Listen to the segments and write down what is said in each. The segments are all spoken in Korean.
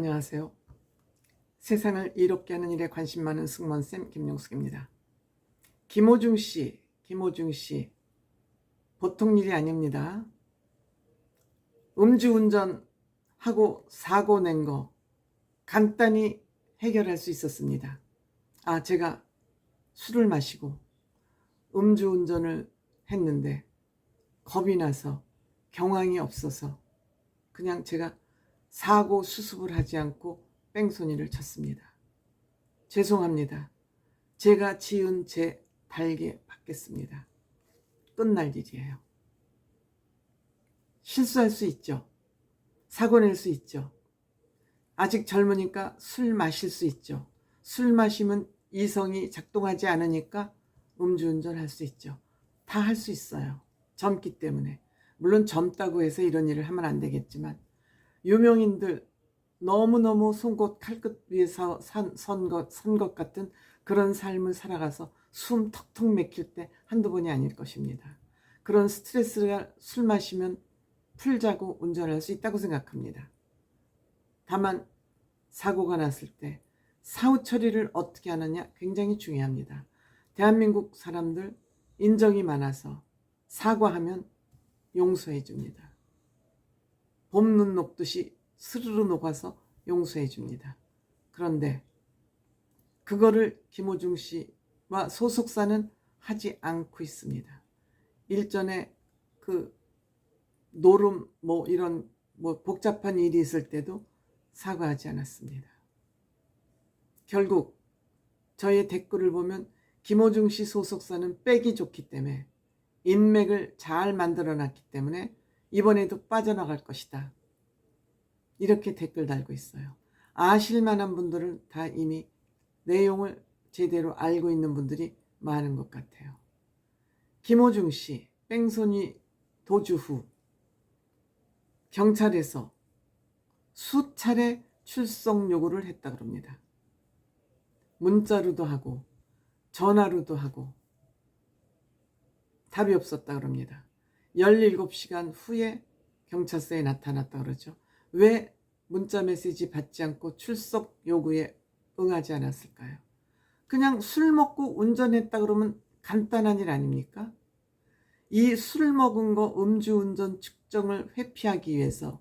안녕하세요. 세상을 이롭게 하는 일에 관심 많은 승무원쌤 김용숙입니다. 김호중 씨, 김호중 씨, 보통 일이 아닙니다. 음주운전 하고 사고 낸 거 간단히 해결할 수 있었습니다. 아, 제가 술을 마시고 음주운전을 했는데 겁이 나서 경황이 없어서 그냥 제가 사고 수습을 하지 않고 뺑소니를 쳤습니다. 죄송합니다. 제가 지은 제 달게 받겠습니다. 끝날 일이에요. 실수할 수 있죠. 사고 낼 수 있죠. 아직 젊으니까 술 마실 수 있죠. 술 마시면 이성이 작동하지 않으니까 음주운전 할 수 있죠. 다 할 수 있어요. 젊기 때문에. 물론 젊다고 해서 이런 일을 하면 안 되겠지만 유명인들 너무너무 송곳 칼끝 위에서 선것 선 것 같은 그런 삶을 살아가서 숨 턱턱 막힐 때 한두 번이 아닐 것입니다. 그런 스트레스가 술 마시면 풀자고 운전할 수 있다고 생각합니다. 다만 사고가 났을 때 사후 처리를 어떻게 하느냐 굉장히 중요합니다. 대한민국 사람들 인정이 많아서 사과하면 용서해 줍니다. 봄눈 녹듯이 스르르 녹아서 용서해 줍니다. 그런데 그거를 김호중 씨와 소속사는 하지 않고 있습니다. 일전에 그 노름 뭐 이런 뭐 복잡한 일이 있을 때도 사과하지 않았습니다. 결국 저의 댓글을 보면 김호중 씨 소속사는 빼기 좋기 때문에 인맥을 잘 만들어 놨기 때문에 이번에도 빠져나갈 것이다. 이렇게 댓글 달고 있어요. 아실 만한 분들은 다 이미 내용을 제대로 알고 있는 분들이 많은 것 같아요. 김호중 씨, 뺑소니 도주 후 경찰에서 수차례 출석 요구를 했다 그럽니다. 문자로도 하고 전화로도 하고 답이 없었다 그럽니다. 17시간 후에 경찰서에 나타났다 그러죠. 왜 문자 메시지 받지 않고 출석 요구에 응하지 않았을까요? 그냥 술 먹고 운전했다 그러면 간단한 일 아닙니까? 이 술 먹은 거 음주운전 측정을 회피하기 위해서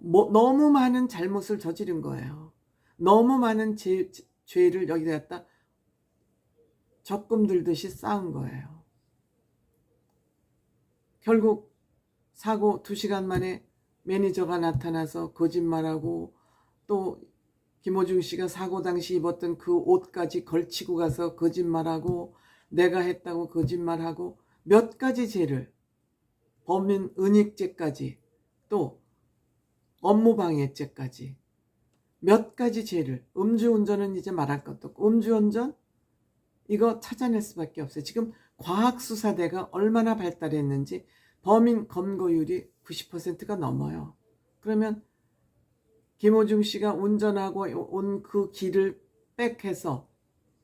뭐, 너무 많은 잘못을 저지른 거예요. 너무 많은 제, 죄를 여기다 갖다 적금 들듯이 쌓은 거예요. 결국 사고 2시간 만에 매니저가 나타나서 거짓말하고 또 김호중 씨가 사고 당시 입었던 그 옷까지 걸치고 가서 거짓말하고 내가 했다고 거짓말하고 몇 가지 죄를 범인 은닉죄까지 또 업무방해죄까지 몇 가지 죄를 음주운전은 이제 말할 것도 없고 음주운전 이거 찾아낼 수밖에 없어요. 지금 과학수사대가 얼마나 발달했는지 범인 검거율이 90%가 넘어요. 그러면 김호중 씨가 운전하고 온 그 길을 백해서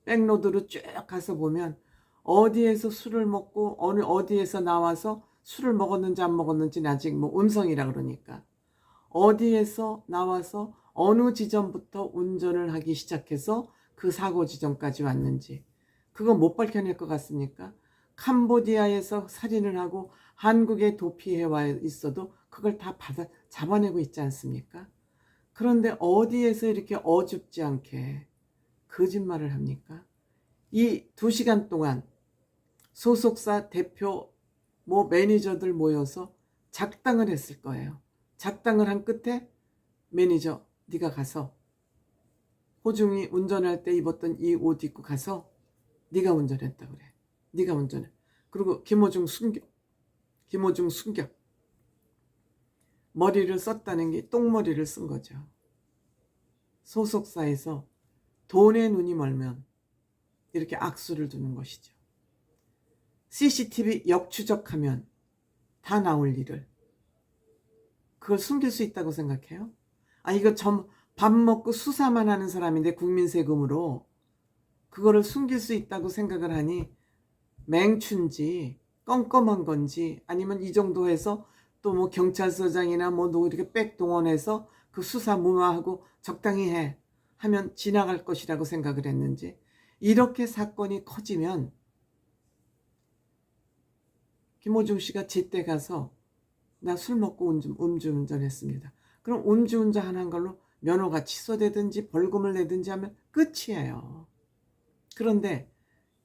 백로드로 쭉 가서 보면 어디에서 술을 먹고 어느 어디에서 나와서 술을 먹었는지 안 먹었는지는 아직 뭐 음성이라 그러니까 어디에서 나와서 어느 지점부터 운전을 하기 시작해서 그 사고 지점까지 왔는지 그거 못 밝혀낼 것 같습니까? 캄보디아에서 살인을 하고 한국에 도피해 와 있어도 그걸 다 받아 잡아내고 있지 않습니까? 그런데 어디에서 이렇게 어줍지 않게 거짓말을 합니까? 이 두 시간 동안 소속사 대표 뭐 매니저들 모여서 작당을 했을 거예요. 작당을 한 끝에 매니저 네가 가서 호중이 운전할 때 입었던 이 옷 입고 가서 네가 운전했다 그래. 네가 운전해. 그리고 김호중 숨겨. 김호중 숨겨. 머리를 썼다는 게 똥머리를 쓴 거죠. 소속사에서 돈에 눈이 멀면 이렇게 악수를 두는 것이죠. CCTV 역추적하면 다 나올 일을 그걸 숨길 수 있다고 생각해요? 아 이거 점, 밥 먹고 수사만 하는 사람인데 국민 세금으로 그거를 숨길 수 있다고 생각을 하니 맹춘지 껌껌한 건지 아니면 이 정도 해서 또 뭐 경찰서장이나 뭐 누구 이렇게 빽 동원해서 그 수사 무마하고 적당히 해 하면 지나갈 것이라고 생각을 했는지 이렇게 사건이 커지면 김호중 씨가 제때 가서 나 술 먹고 음주, 음주운전 했습니다. 그럼 음주운전 한 걸로 면허가 취소되든지 벌금을 내든지 하면 끝이에요. 그런데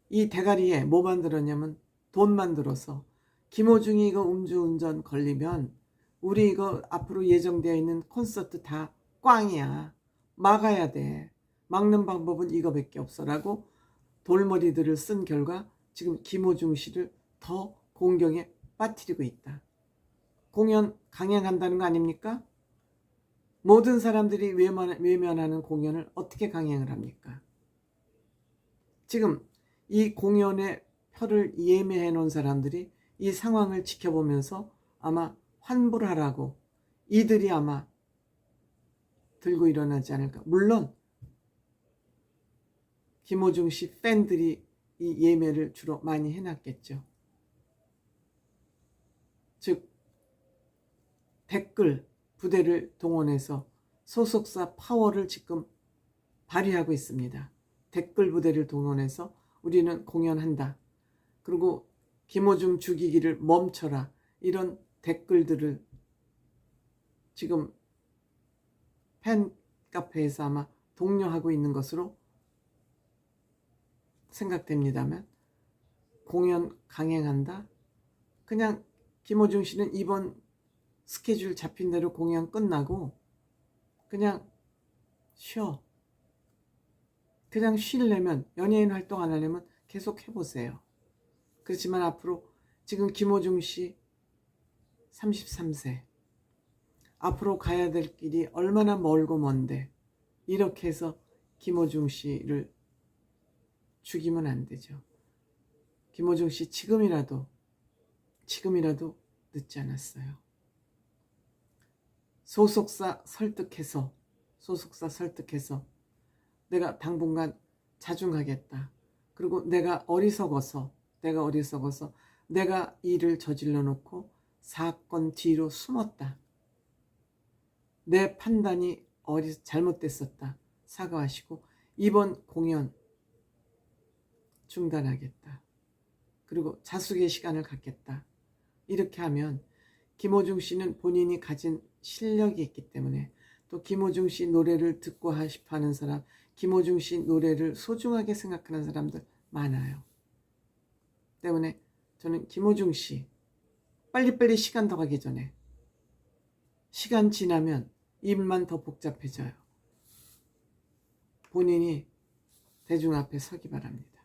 이 대가리에 뭐 만들었냐면 돈 만들어서 김호중이 이거 음주운전 걸리면 우리 이거 앞으로 예정되어 있는 콘서트 다 꽝이야. 막아야 돼. 막는 방법은 이거밖에 없어라고 돌머리들을 쓴 결과 지금 김호중 씨를 더 공경에 빠뜨리고 있다. 공연 강행한다는 거 아닙니까? 모든 사람들이 외면, 외면하는 공연을 어떻게 강행을 합니까? 지금 이 공연의 표를 예매해 놓은 사람들이 이 상황을 지켜보면서 아마 환불을 하라고 이들이 아마 들고 일어나지 않을까. 물론 김호중 씨 팬들이 이 예매를 주로 많이 해놨겠죠. 즉 댓글 부대를 동원해서 소속사 파워를 지금 발휘하고 있습니다. 댓글 부대를 동원해서 우리는 공연한다. 그리고 김호중 죽이기를 멈춰라. 이런 댓글들을 지금 팬 카페에서 아마 독려하고 있는 것으로 생각됩니다만 공연 강행한다. 그냥 김호중 씨는 이번 스케줄 잡힌 대로 공연 끝나고 그냥 쉬어. 그냥 쉬려면 연예인 활동 안 하려면 계속 해보세요. 그렇지만 앞으로 지금 김호중 씨 33세 앞으로 가야 될 길이 얼마나 멀고 먼데 이렇게 해서 김호중 씨를 죽이면 안 되죠. 김호중 씨 지금이라도 지금이라도 늦지 않았어요. 소속사 설득해서 소속사 설득해서 내가 당분간 자중하겠다. 그리고 내가 어리석어서 내가 어리석어서 내가 일을 저질러 놓고 사건 뒤로 숨었다. 내 판단이 어리 잘못됐었다. 사과하시고 이번 공연 중단하겠다. 그리고 자숙의 시간을 갖겠다. 이렇게 하면 김호중 씨는 본인이 가진 실력이 있기 때문에 또 김호중 씨 노래를 듣고 싶어 하는 사람, 김호중 씨 노래를 소중하게 생각하는 사람들 많아요. 때문에 저는 김호중 씨 빨리빨리 시간 더 가기 전에 시간 지나면 입만 더 복잡해져요. 본인이 대중 앞에 서기 바랍니다.